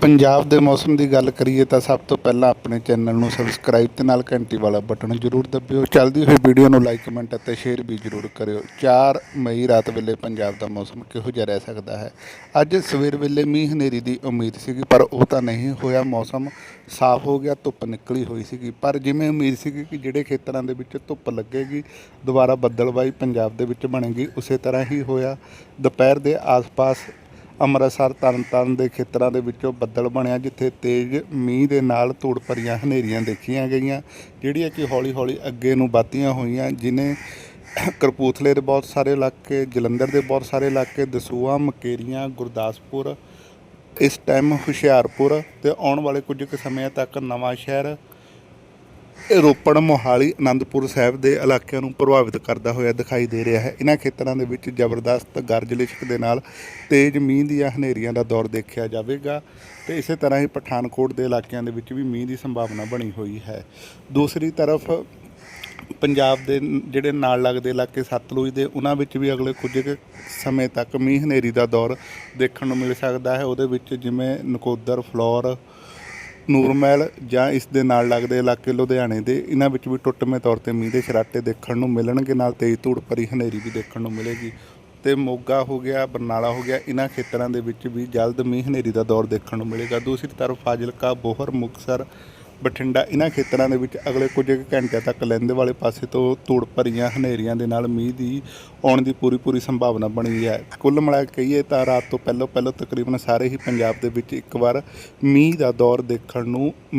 ਪੰਜਾਬ ਦੇ ਮੌਸਮ ਦੀ ਗੱਲ ਕਰੀਏ ਤਾਂ ਸਭ ਤੋਂ ਪਹਿਲਾਂ ਆਪਣੇ ਚੈਨਲ ਨੂੰ ਸਬਸਕ੍ਰਾਈਬ ਤੇ ਨਾਲ ਘੰਟੀ ਵਾਲਾ ਬਟਨ ਜ਼ਰੂਰ ਦਬਿਓ। ਚੱਲਦੀ ਹੋਈ ਵੀਡੀਓ ਨੂੰ ਲਾਈਕ ਕਮੈਂਟ ਅਤੇ ਸ਼ੇਅਰ ਵੀ ਜ਼ਰੂਰ ਕਰਿਓ। 4 ਮਈ ਰਾਤ ਵੇਲੇ ਪੰਜਾਬ ਦਾ ਮੌਸਮ ਕਿਹੋ ਜਿਹਾ ਰਹਿ ਸਕਦਾ ਹੈ? ਅੱਜ ਸਵੇਰ ਵੇਲੇ ਮੀਂਹ ਹਨੇਰੀ ਦੀ ਉਮੀਦ ਸੀਗੀ, ਪਰ ਉਹ ਤਾਂ ਨਹੀਂ ਹੋਇਆ। ਮੌਸਮ ਸਾਫ਼ ਹੋ ਗਿਆ, ਧੁੱਪ ਨਿਕਲੀ ਹੋਈ ਸੀਗੀ। ਪਰ ਜਿਵੇਂ ਉਮੀਦ ਸੀਗੀ ਕਿ ਜਿਹੜੇ ਖੇਤਰਾਂ ਦੇ ਵਿੱਚ ਧੁੱਪ ਲੱਗੇਗੀ, ਦੁਬਾਰਾ ਬੱਦਲਬਾਈ ਪੰਜਾਬ ਦੇ ਵਿੱਚ ਬਣੇਗੀ, ਉਸੇ ਤਰ੍ਹਾਂ ਹੀ ਹੋਇਆ। ਦੁਪਹਿਰ ਦੇ ਆਸ-ਪਾਸ ਅੰਮ੍ਰਿਤਸਰ ਤਰਨਤਾਰਨ ਦੇ ਖੇਤਰਾਂ ਦੇ ਵਿੱਚੋਂ ਬੱਦਲ ਬਣਿਆ, ਜਿੱਥੇ ਤੇਜ਼ ਮੀਂਹ ਦੇ ਨਾਲ ਧੂੜ ਭਰੀਆਂ ਹਨੇਰੀਆਂ ਦੇਖੀਆਂ ਗਈਆਂ, ਜਿਹੜੀਆਂ ਕਿ ਹੌਲੀ-ਹੌਲੀ ਅੱਗੇ ਨੂੰ ਵੱਧਦੀਆਂ ਹੋਈਆਂ, ਜਿਨੇ ਕਰਪੂਥਲੇ ਦੇ ਬਹੁਤ ਸਾਰੇ ਇਲਾਕੇ, ਜਲੰਧਰ ਦੇ ਬਹੁਤ ਸਾਰੇ ਇਲਾਕੇ, ਦਸੂਹਾ, ਮਕੇਰੀਆਂ, ਗੁਰਦਾਸਪੁਰ, ਇਸ ਟਾਈਮ ਹੁਸ਼ਿਆਰਪੁਰ, ਤੇ ਆਉਣ ਵਾਲੇ ਕੁਝ ਕੁ ਸਮਿਆਂ ਤੱਕ ਨਵਾਂ ਸ਼ਹਿਰ ਰੋਪੜ ਮੋਹਾਲੀ ਆਨੰਦਪੁਰ ਸਾਹਿਬ ਦੇ ਇਲਾਕਿਆਂ ਨੂੰ ਪ੍ਰਭਾਵਿਤ ਕਰਦਾ ਹੋਇਆ ਦਿਖਾਈ ਦੇ ਰਿਹਾ ਹੈ। ਇਹਨਾਂ ਖੇਤਰਾਂ ਦੇ ਵਿੱਚ ਜ਼ਬਰਦਸਤ ਗਰਜ ਲਿਸ਼ਕ ਦੇ ਨਾਲ ਤੇਜ਼ ਮੀਂਹ ਦੀਆਂ ਹਨੇਰੀਆਂ ਦਾ ਦੌਰ ਦੇਖਿਆ ਜਾਵੇਗਾ ਤੇ ਇਸੇ ਤਰ੍ਹਾਂ ਹੀ ਪਠਾਨਕੋਟ ਦੇ ਇਲਾਕਿਆਂ ਦੇ ਵਿੱਚ ਵੀ ਮੀਂਹ ਦੀ ਸੰਭਾਵਨਾ ਬਣੀ ਹੋਈ ਹੈ। ਦੂਸਰੀ ਤਰਫ ਪੰਜਾਬ ਦੇ ਜਿਹੜੇ ਨਾਲ ਲੱਗਦੇ ਇਲਾਕੇ ਸਤਲੁਜ ਦੇ ਉਹਨਾਂ ਵਿੱਚ ਵੀ ਅਗਲੇ ਕੁਝ ਕੁ ਸਮੇਂ ਤੱਕ ਮੀਂਹ ਹਨੇਰੀ ਦਾ ਦੌਰ ਦੇਖਣ ਨੂੰ ਮਿਲ ਸਕਦਾ ਹੈ। ਉਹਦੇ ਵਿੱਚ ਜਿਵੇਂ ਨਕੋਦਰ, ਫਲੋਰ ਨੂਰਮਹਿਲ ਜਾਂ ਇਸ ਦੇ ਨਾਲ ਲੱਗਦੇ ਇਲਾਕੇ ਲੁਧਿਆਣੇ ਦੇ, ਇਹਨਾਂ ਵਿੱਚ ਵੀ ਟੁੱਟਵੇਂ ਤੌਰ ਤੇ ਮੀਂਹ ਦੇ ਸ਼ਰਾਟੇ ਦੇਖਣ ਨੂੰ ਮਿਲਣਗੇ, ਨਾਲ ਤੇਜ਼ ਧੂੜ ਭਰੀ ਹਨੇਰੀ ਵੀ ਦੇਖਣ ਨੂੰ ਮਿਲੇਗੀ। ਤੇ ਮੋਗਾ ਹੋ ਗਿਆ, ਬਰਨਾਲਾ ਹੋ ਗਿਆ, ਇਹਨਾਂ ਖੇਤਰਾਂ ਦੇ ਵਿੱਚ ਵੀ ਜਲਦ ਮੀਂਹ ਹਨੇਰੀ ਦਾ ਦੌਰ ਦੇਖਣ ਨੂੰ ਮਿਲੇਗਾ। ਦੂਸਰੀ ਤਰਫ ਫਾਜ਼ਿਲਕਾ, ਬੋਹਰ, ਮੁਕਤਸਰ ਬਠਿੰਡਾ ਇਹਨਾਂ ਖੇਤਰਾਂ ਦੇ ਵਿੱਚ ਅਗਲੇ ਕੁਝ ਕੁ ਘੰਟਿਆਂ ਤੱਕ ਲਹਿੰਦੇ ਵਾਲੇ ਪਾਸੇ ਤੋਂ ਧੂੜ ਭਰੀਆਂ ਹਨੇਰੀਆਂ ਦੇ ਨਾਲ ਮੀਂਹ ਦੀ ਆਉਣ ਦੀ ਪੂਰੀ ਪੂਰੀ ਸੰਭਾਵਨਾ ਬਣੀ ਹੈ। ਕੁੱਲ ਮਿਲਾ ਕੇ ਕਹੀਏ ਤਾਂ ਰਾਤ ਤੋਂ ਪਹਿਲਾਂ ਪਹਿਲਾਂ ਤਕਰੀਬਨ ਸਾਰੇ ਹੀ ਪੰਜਾਬ ਦੇ ਵਿੱਚ ਇੱਕ ਵਾਰ ਮੀਂਹ ਦਾ ਦੌਰ ਦੇਖਣ ਨੂੰ ਮਿਲ